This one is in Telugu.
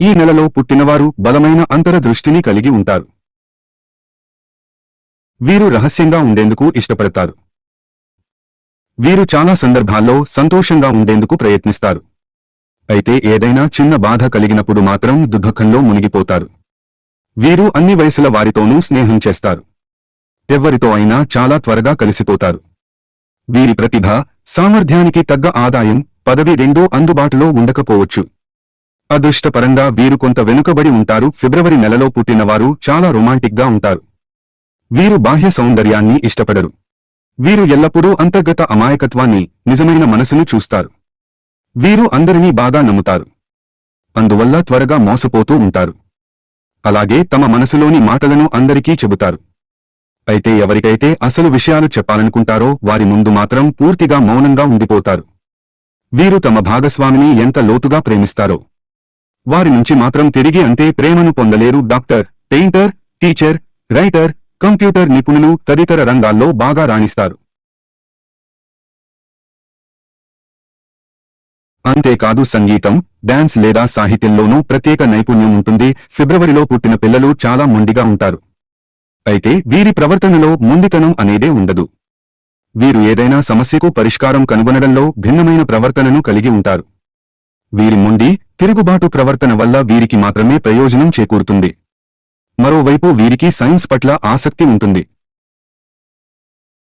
ఈ నెలలో పుట్టినవారు బలమైన అంతరదృష్టిని కలిగి ఉంటారు. వీరు రహస్యంగా ఉండేందుకు ఇష్టపడతారు. వీరు చాలా సందర్భాల్లో సంతోషంగా ఉండేందుకు ప్రయత్నిస్తారు. అయితే ఏదైనా చిన్న బాధ కలిగినప్పుడు మాత్రం దుర్భఖంలో మునిగిపోతారు. వీరు అన్ని వయసుల వారితోనూ స్నేహం చేస్తారు. ఎవ్వరితో అయినా చాలా త్వరగా కలిసిపోతారు. వీరి ప్రతిభ సామర్థ్యానికి తగ్గ ఆదాయం పదవి రెండూ అందుబాటులో ఉండకపోవచ్చు. అదృష్టపరంగా వీరు కొంత వెనుకబడి ఉంటారు. ఫిబ్రవరి నెలలో పుట్టినవారు చాలా రొమాంటిక్గా ఉంటారు. వీరు బాహ్య సౌందర్యాన్ని ఇష్టపడరు. వీరు ఎల్లప్పుడూ అంతర్గత అమాయకత్వాన్ని నిజమైన మనసును చూస్తారు. వీరు అందరినీ బాగా నమ్ముతారు. అందువల్ల త్వరగా మోసపోతూ ఉంటారు. అలాగే తమ మనసులోని మాటలను అందరికీ చెబుతారు. అయితే ఎవరికైతే అసలు విషయాలు చెప్పాలనుకుంటారో వారి ముందు మాత్రం పూర్తిగా మౌనంగా ఉండిపోతారు. వీరు తమ భాగస్వామిని ఎంత లోతుగా ప్రేమిస్తారో. వారి నుంచి మాత్రం తిరిగి అంతే ప్రేమను పొందలేరు doctor painter teacher writer computer నిపుణులు తదితర రంగాల్లో బాగా రాణిస్తారు. అంతేకాదు సంగీతం డాన్స్ లేదా సాహిత్యంలోనూ ప్రత్యేక నైపుణ్యం ఉంటుంది. ఫిబ్రవరిలో పుట్టిన పిల్లలు చాలా మొండిగా ఉంటారు. అయితే వీరి ప్రవర్తనలో ముండితనం అనేదే ఉండదు. వీరు ఏదైనా సమస్యకు పరిష్కారం కనుగొనడంలో భిన్నమైన ప్రవర్తనను కలిగి ఉంటారు. వీరి మొండి తిరుగుబాటు ప్రవర్తన వల్ల వీరికి మాత్రమే ప్రయోజనం చేకూరుతుంది. మరోవైపు వీరికి సైన్స్ పట్ల ఆసక్తి ఉంటుంది.